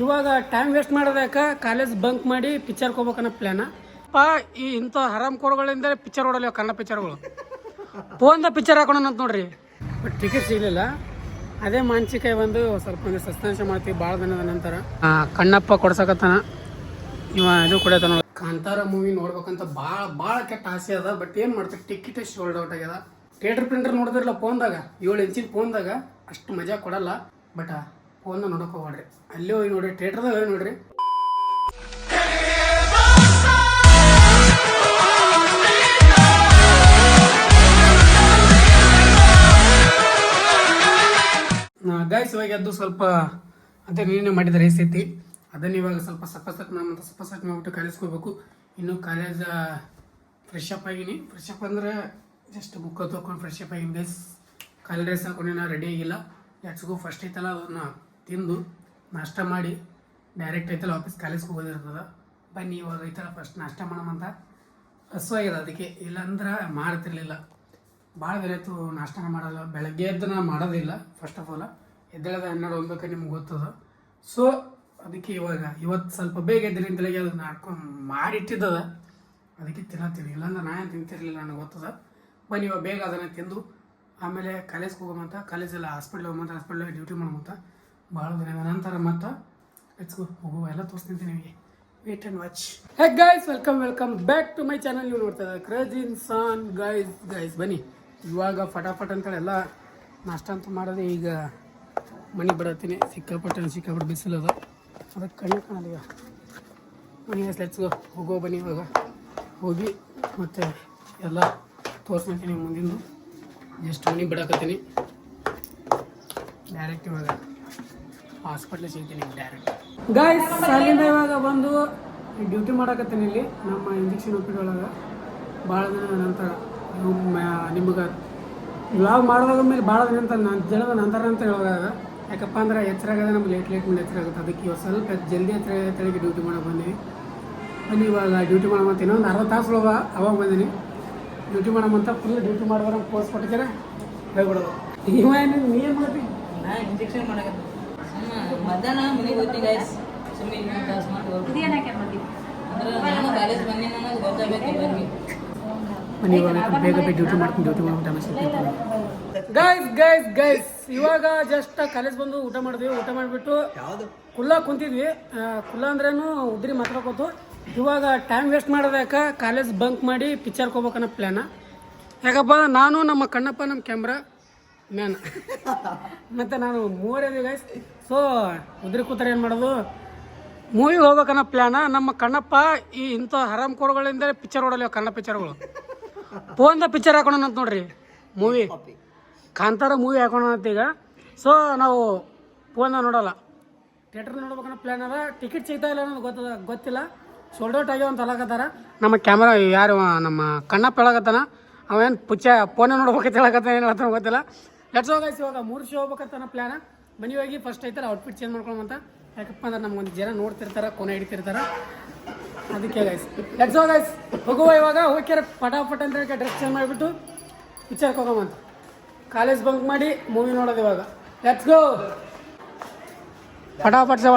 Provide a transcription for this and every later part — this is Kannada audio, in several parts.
ಇವಾಗ ಟೈಮ್ ವೇಸ್ಟ್ ಮಾಡೋದಕ್ಕ ಕಾಲೇಜ್ ಬಂಕ್ ಮಾಡಿ ಪಿಕ್ಚರ್ ಹೋಗ್ಬೇಕನ್ನೋ ಪ್ಲಾನ್ ಪಾ ಈ ಇಂಥ ಹರಾಮ್ ಕೋರ್ಗಳಿಂದ ಪಿಕ್ಚರ್ ಓಡಲ್ಲ ಕನ್ನಡ ಪಿಕ್ಚರ್ಗಳು ಫೋನ್ದ ಪಿಕ್ಚರ್ ಹಾಕೋಣ ಅಂತ ನೋಡ್ರಿ. ಬಟ್ ಟಿಕೆಟ್ ಸಿಗಲಿಲ್ಲ. ಅದೇ ಮಾನ್ಸಿಕಾಯಿ ಬಂದು ಸ್ವಲ್ಪ ಒಂದು ಸಸ್ತಾಂಶ ಮಾಡ್ತೀವಿ ಭಾಳ ದಿನದ ನಂತರ. ಕಣ್ಣಪ್ಪ ಕೊಡ್ಸಕತ್ತಾನ. ಇವ ಇದು ಕೊಡತಾನ ಕಾಂತಾರ ಮೂವಿ ನೋಡ್ಬೇಕಂತ ಭಾಳ ಭಾಳ ಕೆಟ್ಟ ಆಸೆ ಅದ. ಬಟ್ ಏನು ಮಾಡ್ತೀವಿ? ಟಿಕೆಟ್ ಶೋಲ್ಡ್ ಔಟ್ ಆಗ್ಯದ. ಥಿಯೇಟರ್ ಪ್ರಿಂಟರ್ ನೋಡಿದ್ರಲ್ಲ ಫೋನ್ದಾಗ ಏಳು ಇಂಚಿನ ಫೋನ್ದಾಗ ಅಷ್ಟು ಮಜಾ ಕೊಡಲ್ಲ. ಬಟ್ ಫೋನ್ ನೋಡಕ್ ಹೋಗ್ಬೇಡ್ರಿ. ಅಲ್ಲೇ ಹೋಗಿ ನೋಡ್ರಿ ಥಿಯೇಟರ್ದಾಗ ಹೋಗಿ ನೋಡ್ರಿ. ಗಾಯ್ಸ್ ಇವಾಗ ಅದು ಸ್ವಲ್ಪ ಅದೇ ನೀನೇ ಮಾಡಿದ ರೈಸ್ ಐತಿ. ಅದನ್ನ ಇವಾಗ ಸ್ವಲ್ಪ ಸಪ್ಪ ಸಟ್ ಮಾಡ್ಬಿಟ್ಟು ಮಾಡ್ಬಿಟ್ಟು ಇನ್ನು ಕಾಲೇಜ್ ಫ್ರೆಶ್ ಅಪ್ ಆಗಿನಿ. ಫ್ರೆಶ್ ಅಪ್ ಅಂದ್ರೆ ಜಸ್ಟ್ ಬುಕ್ ತೊಗೊಂಡು ಫ್ರೆಶ್ ಅಪ್ ಆಗಿನಿ ಗೈಸ್ ಕಾಲೇಜ್ ಡ್ರೆಸ್ ಹಾಕೊಂಡು ರೆಡಿ ಆಗಿಲ್ಲ. ಎಚ್ಗೂ ಫಸ್ಟ್ ಐತಲ್ಲ, ಅದನ್ನ ತಿಂದು ನಾಷ್ಟ ಮಾಡಿ ಡೈರೆಕ್ಟ್ ಐತಲ್ಲ ವಾಪಸ್ ಕಾಲೇಜ್ಗೆ ಹೋಗೋದಿರ್ತದ. ಬನ್ನಿ, ಇವಾಗ ಐತಲ್ಲ ಫಸ್ಟ್ ನಾಷ್ಟ ಮಾಡೋಮಂತ ಹಸುವಾಗ್ಯದ ಅದಕ್ಕೆ. ಇಲ್ಲಾಂದ್ರೆ ಮಾಡ್ತಿರ್ಲಿಲ್ಲ. ಭಾಳ ಆಯಿತು ನಾಷ್ಟನ ಮಾಡಲ್ಲ. ಬೆಳಗ್ಗೆ ಎದ್ದು ನಾ ಮಾಡೋದಿಲ್ಲ ಫಸ್ಟ್ ಆಫ್ ಆಲ್ ಎದ್ದೇಳದ ಹನ್ನೆರಡು ಒಂದಕ್ಕೆ ನಿಮ್ಗೆ ಗೊತ್ತದ. ಸೊ ಅದಕ್ಕೆ ಇವಾಗ ಇವತ್ತು ಸ್ವಲ್ಪ ಬೇಗ ಎದ್ದಿನ ಬೆಳಗ್ಗೆ ಅದನ್ನ ಹಾಕೊಂಡು ಮಾಡಿಟ್ಟಿದ್ದದ. ಅದಕ್ಕೆ ತಿನ್ನತ್ತೀನಿ. ಇಲ್ಲಾಂದ್ರೆ ನಾನು ತಿಂತಿರಲಿಲ್ಲ ನನಗೆ ಗೊತ್ತದ. ಬನ್ನಿ, ಇವಾಗ ಬೇಗ ಅದನ್ನು ತಿಂದು ಆಮೇಲೆ ಕಾಲೇಜ್ಗೆ ಹೋಗೋಮಂತ ಕಾಲೇಜೆಲ್ಲ ಹಾಸ್ಪಿಟ್ಲ್ ಹೋಗೋಮಂತ ಹಾಸ್ಪಿಟ್ಲಲ್ಲಿ ಡ್ಯೂಟಿ ಮಾಡೋಮಂತ ಭಾಳ ದಿನದ ನಂತರ ಮತ್ತೆ ಲೆಟ್ಸ್ ಹೋಗುವ. ಎಲ್ಲ ತೋರಿಸ್ತೀನಿ ನಿಮಗೆ. Wait and watch hey guys welcome welcome back to my channel ನೀವು ನೋಡ್ತಾ ಇದ್ದಾರೆ ಕ್ರೇಜ್ ಇನ್ಸಾನ್ ಗೈಸ್ ಗೈಸ್ ಬನ್ನಿ. ಇವಾಗ ಫಟಾಫಟ್ ಅಂತೇಳಿ ಎಲ್ಲ ನಾಷ್ಟ ಅಂತ ಮಾಡೋದು ಈಗ ಮನೆ ಬಿಡತ್ತೀನಿ ಸಿಕ್ಕಾಪಟ್ಟೆ ಸಿಕ್ಕಾಪಟ್ಟೆ ಬಿಸಿಲದ ಅದಕ್ಕೆ ಕಣ್ಣು ಕಾಣಲ್ಲ ಈಗ ಮನೆ ಲೆಟ್ಸ್ ಗೋ ಹೋಗೋ ಬನ್ನಿ ಇವಾಗ. ಹೋಗಿ ಮತ್ತು ಎಲ್ಲ ತೋರಿಸ್ಕೊಂತೀನಿ ಮುಂದಿನ ಜಸ್ಟ್ ಮನೆ ಬಿಡಕತ್ತೀನಿ. ಡೈರೆಕ್ಟ್ ಇವಾಗ. ಹಾಸ್ಪಿಟ್ಲಿಗೆ ಸಿಗ್ತೀನಿ ಡೈರೆಕ್ಟ್ ಗಾಯ್ಸ್ ಅಲ್ಲಿಂದ ಇವಾಗ ಬಂದು ಡ್ಯೂಟಿ ಮಾಡಕತ್ತೀನಿ ಇಲ್ಲಿ. ನಮ್ಮ ಇಂಜೆಕ್ಷನ್ ಒಪ್ಪಿಗೆ ಒಳಗೆ. ಭಾಳ ದಿನ ನಂತರ ನಿಮಗೆ ವ್ಲಾಗ್ ಮಾಡಿದಾಗ ಮೇಲೆ ಭಾಳ ದಿನ ಅಂತ ನಾನು ಜನದ ನಂತರ ಅಂತ ಹೇಳೋದಾಗ ಯಾಕಪ್ಪ ಅಂದ್ರೆ ಎಚ್ಚರಾಗದ ನಮ್ಗೆ ಲೇಟ್ ಲೇಟ್ ಮೇಲೆ ಎಚ್ಚರ ಆಗುತ್ತೆ. ಅದಕ್ಕೆ ಇವಾಗ ಸ್ವಲ್ಪ ಜಲ್ದಿ ಎಚ್ಚರ ತಳಿಗೆ ಡ್ಯೂಟಿ ಮಾಡಕ್ಕೆ ಬಂದೀನಿ. ಬನ್ನಿ ಇವಾಗ ಡ್ಯೂಟಿ ಮಾಡೋಮಂತ ಇನ್ನೊಂದು ಅರ್ಧ ತಾಸು ಒಳಗೆ ಅವಾಗ ಬಂದೀನಿ. ಡ್ಯೂಟಿ ಮಾಡೋಮಂತ ಫುಲ್ ಡ್ಯೂಟಿ ಮಾಡೋರ ಪೋಸ್ಟ್ ಕೊಟ್ಟಿದ್ದಾರೆ? ಹೇಳ್ಬಿಡೋದು. ನೀವೇನು ನೀವು ನೀ ಏನು ಮಾಡ್ತಿ? ನಾ ಇಂಜೆಕ್ಷನ್ ಮಾಡಕತ್ತ ಸುಮ್ಮ ಮಧ್ಯಾಹ್ನ ಮನೆಗೆ ಹೋಗ್ತೀನಿ ಗೈಸ್ ಸುಮ್ಮನೆ ಇನ್ನೊಂದು ತಾಸು ಮಾಡಿ ಹೋಗ್ತೀನಿ ಅಂದ್ರೆ ನಾನು ಕಾಲೇಜ್ ಬಂದಿನ ನನಗೆ ಗೊತ್ತಾಗಬೇಕು ಬನ್ನಿ ಇವಾಗ ಬೇಗ ಬೇಗ ಡ್ಯೂಟಿ ಮಾಡ್ತೀನಿ ಡ್ಯೂಟಿ ಮಾಡೋ ಟೈಮ್ ಸಿಗ್ತೈತೆ ಗೈಸ್ ಗೈಸ್ ಗೈಸ್ ಇವಾಗ ಜಸ್ಟ್ ಕಾಲೇಜ್ ಬಂದು ಊಟ ಮಾಡಿದ್ವಿ ಊಟ ಮಾಡಿಬಿಟ್ಟು ಕುಲ್ಲ ಕುಂತಿದ್ವಿ. ಕುಲ್ಲ ಅಂದ್ರೇನು ಉದ್ರಿ ಮಾತಾಡ್ಕೋತು ಇವಾಗ ಟೈಮ್ ವೇಸ್ಟ್ ಮಾಡೋದಕ್ಕ ಕಾಲೇಜ್ ಬಂಕ್ ಮಾಡಿ ಪಿಕ್ಚರ್ಗೆ ಹೋಗ್ಬೇಕನ್ನೋ ಪ್ಲ್ಯಾನ ಯಾಕಪ್ಪ ನಾನು ನಮ್ಮ ಕಣ್ಣಪ್ಪ ನಮ್ಮ ಕ್ಯಾಮ್ರಾ ಮ್ಯಾನ್ ಮತ್ತು ನಾನು ಮೂರೇ ಗೈಸ್ ಸೊ ಉದ್ರಿ ಕೂತಾರೆ ಏನು ಮಾಡೋದು? ಮೂವಿಗೆ ಹೋಗ್ಬೇಕನ್ನೋ ಪ್ಲ್ಯಾನ ನಮ್ಮ ಕಣ್ಣಪ್ಪ ಈ ಇಂಥ ಹರಾಮ್ ಕೋರ್ಗಳಿಂದ ಪಿಕ್ಚರ್ ಓಡಲ್ಲ ಕನ್ನಡ ಪಿಕ್ಚರ್ಗಳು ಫೋನ್ದ ಪಿಕ್ಚರ್ ಹಾಕೋಣ ಅಂತ ನೋಡ್ರಿ ಮೂವಿ ಕಾಂತಾರ ಮೂವಿ ಹಾಕೋಣ ಅಂತ ಈಗ. ಸೊ ನಾವು ಫೋನ್ದಾಗ ನೋಡೋಲ್ಲ. ಥಿಯೇಟರ್ ನೋಡ್ಬೇಕನ್ನೋ ಪ್ಲ್ಯಾನ್ ಅದ. ಟಿಕೆಟ್ ಸಿಗ್ತಾ ಇಲ್ಲ ಅನ್ನೋದು ಗೊತ್ತದ ಗೊತ್ತಿಲ್ಲ. ಸೋಲ್ಡ್ ಔಟ್ ಆಗ್ಯಾವ ಅಂತ ಅಲಾಕತ್ತಾರ ನಮ್ಮ ಕ್ಯಾಮ್ರಾ ಯಾರು ನಮ್ಮ ಕಣ್ಣಪ್ಪ ಹೇಳಕತ್ತಾನ. ಅವೇನು ಪುಚ್ಚ ಫೋನೇ ನೋಡ್ಬೇಕಂತ ಹೇಳಕತ್ತಾನ ಏನು ಹೇಳ್ತಾನೆ ಗೊತ್ತಿಲ್ಲ. ಲೆಟ್ಸ್ ಹೋಗೈಸ್ ಇವಾಗ ಮೂರು ಶೋ ಹೋಗ್ಬೇಕಂತ ಪ್ಲ್ಯಾನ ಮನೆ ಹೋಗಿ. ಫಸ್ಟ್ ಐತಲ್ಲ ಔಟ್ಫಿಟ್ ಚೇಂಜ್ ಮಾಡ್ಕೊಳಂತ ಯಾಕಪ್ಪ ಅಂದ್ರೆ ನಮ್ಗೊಂದು ಜನ ನೋಡ್ತಿರ್ತಾರೆ ಕೊನೆ ಹಿಡಿತಿರ್ತಾರೆ. ಅದಕ್ಕೆ ಗೈಸ್ ಲೆಟ್ಸ್ ಗೋ ಗೈಸ್ ಹೋಗುವ ಇವಾಗ. ಹೋಗ್ಯಾರ ಪಟಾಫಟ್ ಅಂತ ಹೇಳಿ ಡ್ರೆಸ್ ಚೇಂಜ್ ಮಾಡಿಬಿಟ್ಟು ಪಿಕ್ಚರ್ಗೆ ಹೋಗೋಮಂತ ಕಾಲೇಜ್ ಬಂಕ್ ಮಾಡಿ ಮೂವಿ ನೋಡೋದು ಇವಾಗ. ಲೆಟ್ಸ್ ಗೋ ಫಟಾಫಟ್ ಸವ.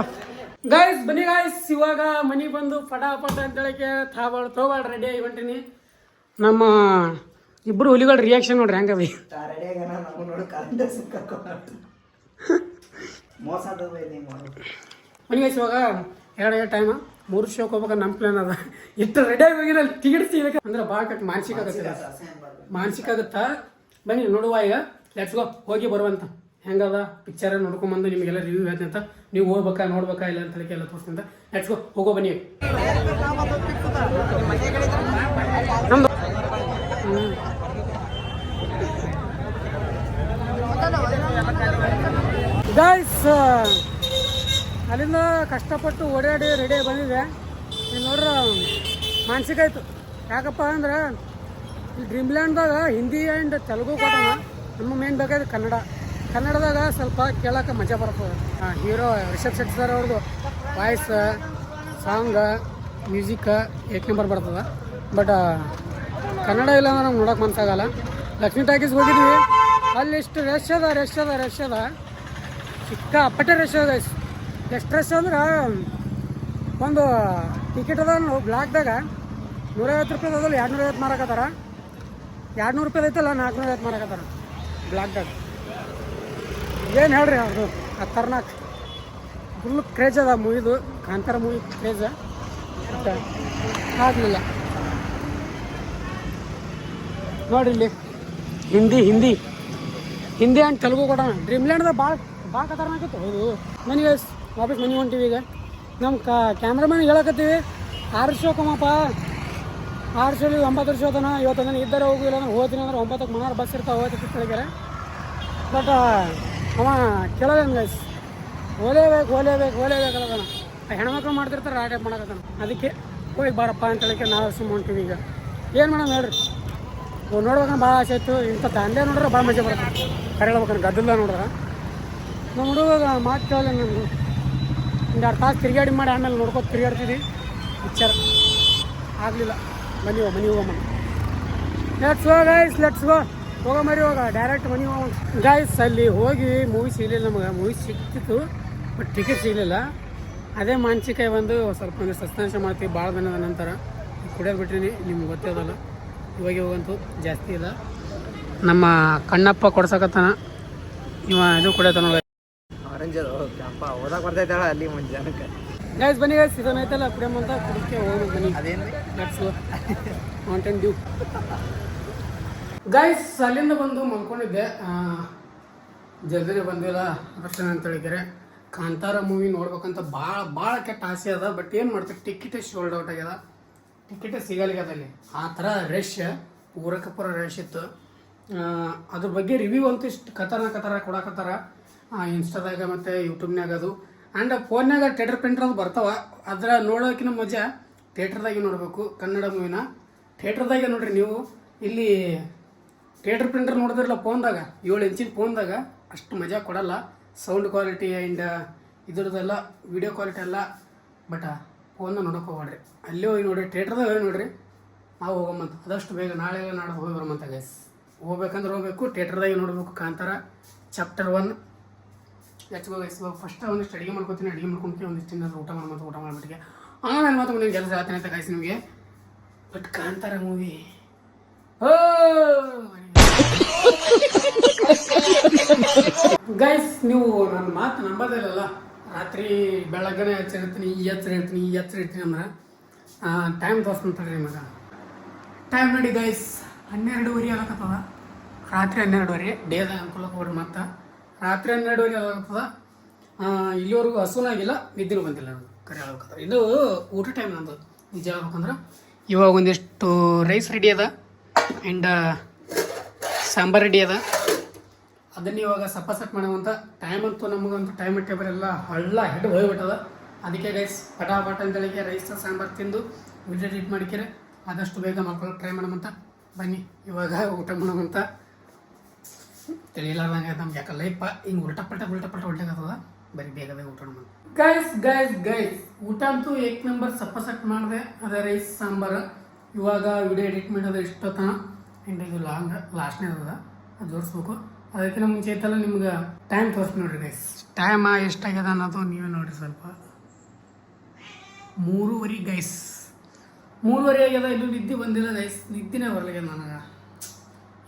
ಗೈಸ್ ಬನ್ನಿ ಗೈಸ್ ಇವಾಗ ಮನಿ ಬಂದು ಫಟಾಫಟ್ ಅಂತ ಹೇಳಕ್ಕೆ ತಾಬಾಳ್ ತೋಬಾಳ್ ರೆಡಿ ಆಗಿ ಹೊಂಟೀನಿ. ನಮ್ಮ ಇಬ್ರು ಹುಲಿಗಳ ರಿಯಾಕ್ಷನ್ ನೋಡ್ರಿ ಹಂಗ ರೆಡಿಯಾಗನ ನಾವು ನೋಡು ಕರೆಂಟ್ ಸಿಕ್ಕಾಕೊಂಡು ಮೋಸ ಮಾಡೋದು ಮನಿ ಗೈಸ್ ಇವಾಗ ಎರಡು ಎರಡು ಟೈಮ್ ಮೂರು ಶೋಕ್ ಹೋಗ್ಬೇಕು ನಮ್ಮ ಪ್ಲಾನ್ ಅದ. ಇಷ್ಟು ರೆಡಿ ಆಗಿ ತೀಡ್ಸಿ ಟಿಕೆಟ್ ಸಿಗ್ಬೇಕು. ಅಂದ್ರೆ ಭಾಳ ಕಟ್ ಮಾನಸಿಕ ಆಗುತ್ತೆ ಮಾನಸಿಕ ಆಗುತ್ತಾ. ಬನ್ನಿ ನೋಡುವ ಈಗ. ಲೆಟ್ಸ್ ಗೋ ಹೋಗಿ ಬರುವಂತ ಹೆಂಗದ ಪಿಕ್ಚರ್ ನೋಡ್ಕೊಂಬಂದು ನಿಮಗೆಲ್ಲ ರಿವ್ಯೂ ಹೇಳ್ತೀನಿ ಅಂತ. ನೀವು ಹೋಗ್ಬೇಕಾ ನೋಡ್ಬೇಕಾ ಇಲ್ಲ ಅಂತ ಹೇಳಿ ಎಲ್ಲ ತೋರಿಸ್ತೀನಿ ಅಂತ. ಲೆಟ್ಸ್ ಗೋ ಹೋಗೋ ಬನ್ನಿ. ಅಲ್ಲಿಂದ ಕಷ್ಟಪಟ್ಟು ಓಡಾಡಿ ರೆಡಿ ಬಂದಿದೆ ಇಲ್ಲಿ ನೋಡ್ರೆ, ಮಾನಸಿಕ ಆಯಿತು. ಯಾಕಪ್ಪ ಅಂದ್ರೆ, ಈ ಡ್ರೀಮ್ಲ್ಯಾಂಡ್ದಾಗ ಹಿಂದಿ ಆ್ಯಂಡ್ ತೆಲುಗು ಕೊಟ್ಟಾನ. ನಮ್ಮ ಮೇನ್ ಬೇಕಾದ್ರೆ ಕನ್ನಡ. ಕನ್ನಡದಾಗ ಸ್ವಲ್ಪ ಕೇಳೋಕೆ ಮಜಾ ಬರ್ತದೆ. ಹೀರೋ ರಿಷಬ್ ಶೆಟ್ಟಿ ಸರ್ ಅವ್ರದ್ದು ವಾಯ್ಸ್ ಸಾಂಗ್ ಮ್ಯೂಸಿಕ್ ಏಕ್ ನಂಬರ್ ಬರ್ತದೆ. ಬಟ್ ಕನ್ನಡ ಇಲ್ಲ ಅಂದ್ರೆ ನಮ್ಗೆ ನೋಡೋಕೆ ಮನಸ್ಸಾಗಲ್ಲ ಲಕ್ಷ್ಮೀ ಟಾಕೀಸ್ ಹೋಗಿದ್ವಿ. ಅಲ್ಲಿ ಇಷ್ಟು ರಶ್ ಅದ ರಶ್ ಅದ ರಶ್ ಅದ. ಸಿಕ್ಕಾಪಟ್ಟೆ ರಶ್ ಅದ ರಶ್ ಅಂದ್ರೆ ಒಂದು ಟಿಕೆಟ್ ಅದ ಬ್ಲಾಕ್ದಾಗ ನೂರೈವತ್ತು ರೂಪಾಯಿ ಅದಲ್ಲ ಎರಡು ನೂರೈವತ್ತು ಮಾರಕತ್ತಾರ ಎರಡು ನೂರು ರೂಪಾಯಿ ಐತಲ್ಲ ನಾಲ್ಕುನೂರ ಐವತ್ತು ಮಾರಕತ್ತಾರ ಬ್ಲಾಕ್ದಾಗ ಏನು ಹೇಳ್ರಿ ಅವ್ರದ್ದು ತರ್ನಾಕ್. ಫುಲ್ ಕ್ರೇಜ್ ಅದ ಮೂವಿದು ಕಾಂತಾರ ಮೂವಿ ಕ್ರೇಜ್ ಆಗಲಿಲ್ಲ. ನೋಡಿ ಇಲ್ಲಿ. ಹಿಂದಿ ಹಿಂದಿ. ಹಿಂದಿ ಆ್ಯಂಡ್ ತೆಲುಗು ಕೊಡೋಣ ಡ್ರೀಮ್ಲ್ಯಾಂಡ್ದಾಗ ಭಾಳ ಭಾಳ ಕತರ್ನಾಕಿತ್ತು ಹೌದು. ನನಗೆ ವಾಪಸ್ ಮನೆ ಹೊಂಟೀವಿ ಈಗ. ನಮ್ಮ ಕ ಕ್ಯಾಮ್ರಾಮನ್ ಹೇಳಕತ್ತೀವಿ ಆರಿಸೋಕಮ್ಮಪ್ಪ ಆರಿಸೋಲಿ ಒಂಬತ್ತು ವರ್ಷ ಹೋತನ ಇವತ್ತು ನಾನು ಇದ್ದರೆ ಹೋಗಿಲ್ಲ ಅಂದ್ರೆ ಹೋಗ್ತೀನಿ ಅಂದ್ರೆ ಒಂಬತ್ತಕ್ಕೆ ಮನಾರು ಬಸ್ ಇರ್ತಾವೆ ಹೋಗ್ತಿತ್ತು ಬೆಳಗ್ಗೆ ಬಟ್ ಅವ ಕೇಳೋದೇನು ಗೈಸ್ ಓಲೇಬೇಕು ಓಲೇಬೇಕು ಆ ಹೆಣ್ಮಕ್ಳು ಮಾಡ್ತಿರ್ತಾರೆ, ಆ ಟೈಪ್ ಅದಕ್ಕೆ ಹೋಗಿ ಬಾರಪ್ಪ ಅಂತ ಹೇಳಕ್ಕೆ ನಾವು ಸುಮ್ಮ ಹೊಂಟೀವಿ ಈಗ. ಏನು ಮಾಡೋಣ ಹೇಳ್ರಿ? ನೋಡ್ಬೇಕಂದ್ರೆ ಭಾಳ ಆಸೆ ಇತ್ತು. ಇಂಥ ತಂದೆ ನೋಡ್ರೆ ಭಾಳ ಮಜಾ ಬರುತ್ತೆ. ಕರೆ ಹೇಳ್ಬೇಕಂದ್ರೆ ಗದ್ದಲ್ಲ ನೋಡ್ರೆ ನಮ್ಮ ಹುಡುಗ ಮಾತು ಕೇಳಲ್ಲ ಒಂದು ಎರಡು ತಾಸು ತಿರುಗಾಡಿ ಮಾಡಿ ಆಮೇಲೆ ನೋಡ್ಕೊತ ತಿರುಗಾಡ್ತಿದ್ವಿ ಪಿಕ್ಚರ್ ಆಗಲಿಲ್ಲ. ಬನ್ನಿ ಮನೆ ಹೋಗಮ್ಮ let's go guys let's go ಹೋಗೋ ಮರಿ ಹೋಗ ಡೈರೆಕ್ಟ್ ಮನೆ ಹೋಗೋಣ ಗೈಸ್ ಅಲ್ಲಿ ಹೋಗಿ ಮೂವಿ ಸಿಗಲಿಲ್ಲ ನಮಗೆ. ಮೂವಿ ಸಿಕ್ತಿತ್ತು ಬಟ್ ಟಿಕೆಟ್ ಸಿಗಲಿಲ್ಲ. ಅದೇ ಮಾನಸಿಕ ಬಂದು ಸ್ವಲ್ಪ ಒಂದು ಸಸ್ತಾಂಶ ಮಾಡ್ತೀವಿ ಭಾಳ ದಿನದ ನಂತರ ಕುಡಿಯೋದು ಬಿಟ್ಟಿನಿ ನಿಮ್ಗೆ ಗೊತ್ತಿರೋದಲ್ಲ ಇವಾಗ ಇವಾಗಂತೂ ಜಾಸ್ತಿ ಇಲ್ಲ. ನಮ್ಮ ಕಣ್ಣಪ್ಪ ಕೊಡ್ಸಕತ್ತಾನ. ಇವ ಇದು ಕುಡಿಯತ್ತ ಆರೆಂಜ್ ಅದು ಅಪ್ಪ ಓದಕ್ಕೆ ಬರ್ತೈತಲ್ಲ ಅಲ್ಲಿ ಮುಂಚೆ ಜನಕ್ಕೆ? ಗೈಸ್ ಬನ್ನಿ ಗೈಸ್ ಇದನ್ನೈತಲ್ಲ ಕುಡಿಯಮ್ಮಂತ ಕುಡಿಕೆ ಹೋಗೋದು ಬನ್ನಿ. ಅದೇನು ಮೌಂಟೇನ್ ಡ್ಯೂ ಗೈಸ್ ಅಲ್ಲಿಂದ ಬಂದು ಮಲ್ಕೊಂಡಿದ್ದೆ. ಜಲ್ದಿನೇ ಬಂದಿಲ್ಲ ದರ್ಶನ ಅಂತ ಹೇಳಿದರೆ ಕಾಂತಾರ ಮೂವಿ ನೋಡ್ಬೇಕಂತ ಭಾಳ ಭಾಳ ಕೆಟ್ಟ ಆಸೆ ಅದ ಬಟ್ ಏನು ಮಾಡ್ತಾರೆ? ಟಿಕೆಟೇ ಶೋಲ್ಡ್ ಔಟ್ ಆಗ್ಯದ. ಟಿಕೆಟೇ ಸಿಗಲಿಗದಲ್ಲಿ ಆ ಥರ ರಶ್ ಪೂರಕ ಪೂರ ರಶ್ ಇತ್ತು. ಅದ್ರ ಬಗ್ಗೆ ರಿವ್ಯೂ ಅಂತ ಇಷ್ಟು ಕತನ ಕತರ ಕೊಡಕತ್ತಾರ. ಇನ್ಸ್ಟಾದಾಗ ಮತ್ತು ಯೂಟ್ಯೂಬ್ನಾಗ ಅದು. ಆ್ಯಂಡ್ ಫೋನ್ನಾಗ ಥೇಟರ್ ಪ್ರಿಂಟರ್ ಅದು ಬರ್ತಾವ. ಅದ್ರ ನೋಡೋಕಿನ ಮಜಾ ಥೇಟ್ರದಾಗೆ ನೋಡಬೇಕು, ಕನ್ನಡ ಮೂವಿನ ಥೇಟ್ರದಾಗೆ ನೋಡ್ರಿ ನೀವು. ಇಲ್ಲಿ ಥೇಟ್ರ್ ಪ್ರಿಂಟರ್ ನೋಡಿದ್ರಲ್ಲ ಫೋನ್ದಾಗ ಏಳು ಇಂಚಿನ ಫೋನ್ದಾಗ ಅಷ್ಟು ಮಜಾ ಕೊಡಲ್ಲ. ಸೌಂಡ್ ಕ್ವಾಲಿಟಿ ಆ್ಯಂಡ್ ಇದ್ರದ್ದೆಲ್ಲ ವಿಡಿಯೋ ಕ್ವಾಲಿಟಿ ಎಲ್ಲ. ಬಟ್ ಫೋನ್ನ ನೋಡೋಕೆ ಹೋಗ್ಬೇಡ್ರಿ ಅಲ್ಲೇ ಹೋಗಿ ನೋಡ್ರಿ ಥೇಟ್ರದಾಗ ಹೋಗಿ ನೋಡ್ರಿ. ನಾವು ಹೋಗಮ್ಮಂತ. ಆದಷ್ಟು ಬೇಗ ನಾಳೆ ನಾಳೆ ಹೋಗಿ ಬರಮಂತ ಗೈಸ್ ಹೋಗ್ಬೇಕಂದ್ರೆ ಹೋಗ್ಬೇಕು ಥೇಟ್ರ್ದಾಗೆ ನೋಡಬೇಕು ಕಾಂತಾರ. ಚಾಪ್ಟರ್ ಒನ್ ಗೈಸ್ ಇವಾಗ ಫಸ್ಟ್ ಒಂದಿಷ್ಟು ಅಡುಗೆ ಮಾಡ್ಕೊತೀನಿ ಅಡುಗೆ ಮಾಡ್ಕೊಂತೀನಿ ಒಂದಿಷ್ಟು ಏನಾದ್ರು ಊಟ ಮಾಡ್ಬೋದು ಊಟ ಮಾಡ್ಬಿಟ್ಟಿಗೆ. ಆಮೇಲೆ ಮಾತು ಮುಂದಿನ ಕೆಲಸ ಹೇಳ್ತೀನಿ ಅಂತ ಗೈಸ್ ನಿಮಗೆ. ಬಟ್ ಕಾಂತಾರ ಮೂವಿ ಗೈಸ್ ನೀವು ನನ್ನ ಮಾತು ನಂಬೋದಿಲ್ಲಲ್ಲ ರಾತ್ರಿ ಬೆಳಗ್ಗೆನೇ ಎಚ್ಚರಿರ್ತೀನಿ, ಈ ಎಚ್ಚರ ಇರ್ತೀನಿ, ಈ ಎಚ್ಚರ ಇರ್ತೀನಿ ಅಂದ್ರೆ ಟೈಮ್ ತೋರಿಸ್ಕೊಂತಾರೆ ನಿಮಗೆ. ಟೈಮ್ ನೋಡಿ ಗೈಸ್ ಹನ್ನೆರಡುವರೆ ಆಗತ್ತದ ರಾತ್ರಿ ಹನ್ನೆರಡುವರೆ ಡೇದಾಗ ಅನ್ಕೊಳಕ್ಕೆ ಹೋಗ್ರಿ ಮತ್ತೆ. ರಾತ್ರಿ ಹನ್ನೆರಡುವರೆಗೆ ಆಗ್ತದ? ಇಲ್ಲಿವರೆಗೂ ಹಸುನಾಗಿಲ್ಲ ನಿದ್ದೆನೂ ಬಂದಿಲ್ಲ ನನಗೆ ಕರೆ ಹೇಳ್ಬೇಕಂದ್ರೆ ಇದು ಊಟ ಟೈಮ್ ನಂದು ನಿಜ ಹೇಳ್ಬೇಕಂದ್ರೆ ಇವಾಗ ಒಂದಿಷ್ಟು ರೈಸ್ ರೆಡಿ ಅದ ಆ್ಯಂಡ್ ಸಾಂಬಾರು ರೆಡಿ ಅದ. ಅದನ್ನ ಇವಾಗ ಸಪ್ಪ ಸಟ್ ಮಾಡುವಂಥ ಟೈಮ್ ಅಂತೂ ನಮಗಂತೂ ಟೈಮ್ ಟೇಬಲ್ ಎಲ್ಲ ಹಳ್ಳ ಹೆಡ್ ಹೋಗ್ಬಿಟ್ಟದ. ಅದಕ್ಕೆ ರೈಸ್ ಪಟ ಪಟ ಅಂತೇಳಿಕೆ ರೈಸ್ ಸಾಂಬಾರು ತಿಂದು ವಿಡಿಯೋ ಎಡಿಟ್ ಮಾಡಿಕೆರೆ. ಆದಷ್ಟು ಬೇಗ ಮಾಡ್ಕೊಳ್ಳೋಕೆ ಟ್ರೈ ಮಾಡೋಮಂತ. ಬನ್ನಿ, ಇವಾಗ ಊಟ ಮಾಡೋಮಂತ. ತಿಳಿಲಾರ್ದಂಗೆ ನಮ್ಗೆ ಯಾಕೆ ಲೈಫ್ ಹಿಂಗೆ ಉಲ್ಟಪಲ್ಟ ಉಲ್ಟಾ ಪಲ್ಟ ಉಲ್ಟಾಗತ್ತದ ಬರೀ ಬೇಗ ಬೇಗ ಊಟ ಮಾಡಿ ಗೈಸ್ ಗೈಸ್ ಗೈಸ್ ಊಟ ಅಂತೂ ಏಕ್ ನಂಬರ್ ಸಪ್ಪ ಸಟ್ ಮಾಡಿದೆ. ಅದೇ ರೈಸ್ ಸಾಂಬಾರು. ಇವಾಗ ವಿಡಿಯೋ ಎಡಿಟ್ ಮಾಡೋದು ಇಷ್ಟೊತ್ತನ ಆ್ಯಂಡ್ ಇದು ಲಾಂಗ್ ಲಾಸ್ಟ್ನೇ ಅದ ಅದು. ತೋರಿಸ್ಬೇಕು. ಅದಕ್ಕಿಂತ ಮುಂಚೆ ಐತಲ್ಲ ನಿಮ್ಗೆ ಟೈಮ್ ತೋರಿಸ್ ನೋಡ್ರಿ ಗೈಸ್ ಟೈಮ್ ಎಷ್ಟಾಗ್ಯದ ಅನ್ನೋದು ನೀವೇ ನೋಡ್ರಿ ಸ್ವಲ್ಪ. ಮೂರುವರೆ ಗೈಸ್ ಮೂರುವರೆ ಆಗ್ಯದ ಇನ್ನು ನಿದ್ದೆ ಬಂದಿಲ್ಲ ಗೈಸ್ ನಿದ್ದೆನೇ ಬರ್ಲಾಗ್ಯದ ನನಗೆ.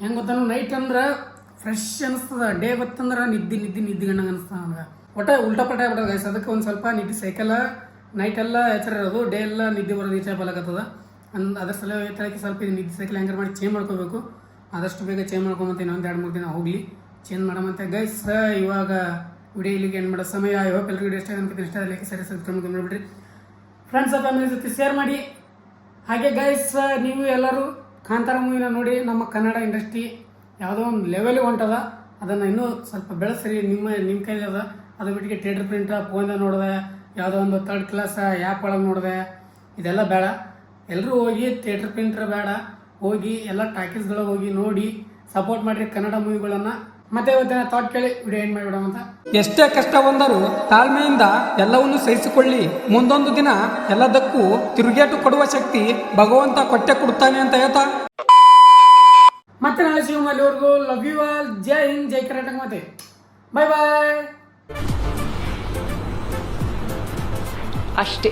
ಹೆಂಗೆ ಗೊತ್ತ? ನೈಟ್ ಅಂದ್ರೆ ಫ್ರೆಶ್ ಅನಿಸ್ತದ. ಡೇ ಬತ್ತಂದ್ರ ನಿದ್ದೆ ನಿದ್ದೆ ನಿದ್ದೆ ಗಂಡಂಗೆ ಅನಿಸ್ತದ ನನಗೆ ಒಟ್ಟ ಉಲ್ಟಾ ಪಲ್ಟ ಗೈಸ್ ಅದಕ್ಕೆ ಒಂದು ಸ್ವಲ್ಪ ನಿದ್ದೆ ಸೈಕಲ್ ನೈಟ್ ಎಲ್ಲ ಎಚ್ಚರ ಇರೋದು. ಡೇ ಎಲ್ಲ ನಿದ್ದೆ ಬರೋದು ಈಚೆ ಬಲಾಗತ್ತದ ಅಂದ್ ಅದ್ರ ಸಲ ತಳಕ್ಕೆ ಸ್ವಲ್ಪ ನಿದ್ದೆ ಸೈಕಲ್ ಹ್ಯಾಂಗರ್ ಮಾಡಿ ಚೇಂಜ್ ಮಾಡ್ಕೋಬೇಕು. ಆದಷ್ಟು ಬೇಗ ಚೇಂಜ್ ಮಾಡ್ಕೊಂಬಂತೀನಿ ಒಂದು ಎರಡು, ಮೂರು ದಿನ ಹೋಗಲಿ. ಚೇಂಜ್ ಮಾಡಮಂತೆ ಗೈಸ್ ಇವಾಗ ವಿಡಿಯೋ ಇಲ್ಲಿಗೆ ಏನು ಮಾಡೋ ಸಮಯ. ಐ ಹೋಪ್ ಎಲ್ಲರಿಗೂ ಇಷ್ಟ ಅನ್ಕೋತೀನಿ. ಇಷ್ಟ ಆಗಲಿಕ್ಕೆ ಸರಿ ಸಬ್ಸ್ಕ್ರೈಬ್ ಮಾಡ್ಬಿಡ್ರಿ ಫ್ರೆಂಡ್ಸ್ ಫ್ಯಾಮಿಲಿ ಜೊತೆ ಶೇರ್ ಮಾಡಿ. ಹಾಗೆ ಗೈಸ್ ನೀವು ಎಲ್ಲರೂ ಕಾಂತಾರ ಮೂವಿನ ನೋಡಿ. ನಮ್ಮ ಕನ್ನಡ ಇಂಡಸ್ಟ್ರಿ ಯಾವುದೋ ಒಂದು ಲೆವೆಲ್ಗೆ ಹೊಂಟದ ಅದನ್ನು ಇನ್ನೂ ಸ್ವಲ್ಪ ಬೆಳೆಸ್ರಿ. ನಿಮ್ಮ ನಿಮ್ಮ ಕೈಲಿ ಅದ. ಅದು ಬಿಟ್ಟಿಗೆ ಥಿಯೇಟರ್ ಪ್ರಿಂಟ ಫೋನ್ದಾಗ ನೋಡಿದೆ. ಯಾವುದೋ ಒಂದು ತರ್ಡ್ ಕ್ಲಾಸ ಆ್ಯಪ್ ಒಳಗೆ ನೋಡಿದೆ. ಇದೆಲ್ಲ ಬೇಡ. ಎಲ್ಲರೂ ಹೋಗಿ ಥಿಯೇಟರ್ ಪ್ರಿಂಟ್ರ್ ಬೇಡ. ಹೋಗಿ ಎಲ್ಲ ಟಾಕೀಸ್ಗಳಿಗೆ ಹೋಗಿ ನೋಡಿ ಸಪೋರ್ಟ್ ಮಾಡಿರಿ ಕನ್ನಡ ಮೂವಿಗಳನ್ನು ಮತ್ತೆ ಇವತ್ತಿನ ಥಾಟ್ ಕೇಳಿ ವಿಡಿಯೋ ಏನು ಮಾಡಿಬಿಡೋಣ ಅಂತ. ಎಷ್ಟೇ ಕಷ್ಟ ಬಂದರೂ ತಾಳ್ಮೆಯಿಂದ ಎಲ್ಲವನ್ನು ಸಹಿಸಿಕೊಳ್ಳಿ. ಮುಂದೊಂದು ದಿನ ಎಲ್ಲದಕ್ಕೂ ತಿರುಗೇಟು ಕೊಡುವ ಶಕ್ತಿ ಭಗವಂತ ಕೊಟ್ಟೆ ಕೊಡ್ತಾನೆ ಅಂತ ಹೇಳ್ತಾ ಮತ್ತೆ ನಾಳೆ ಸಿಗೋಮ ಅಲ್ಲಿವರೆಗೂ ಲವ್ ಯು ಆಲ್ ಜೈ ಹಿಂದ್, ಜೈ ಕರ್ನಾಟಕ ಮತ್ತೆ ಬಾಯ್ ಬಾಯ್ ಅಷ್ಟೇ.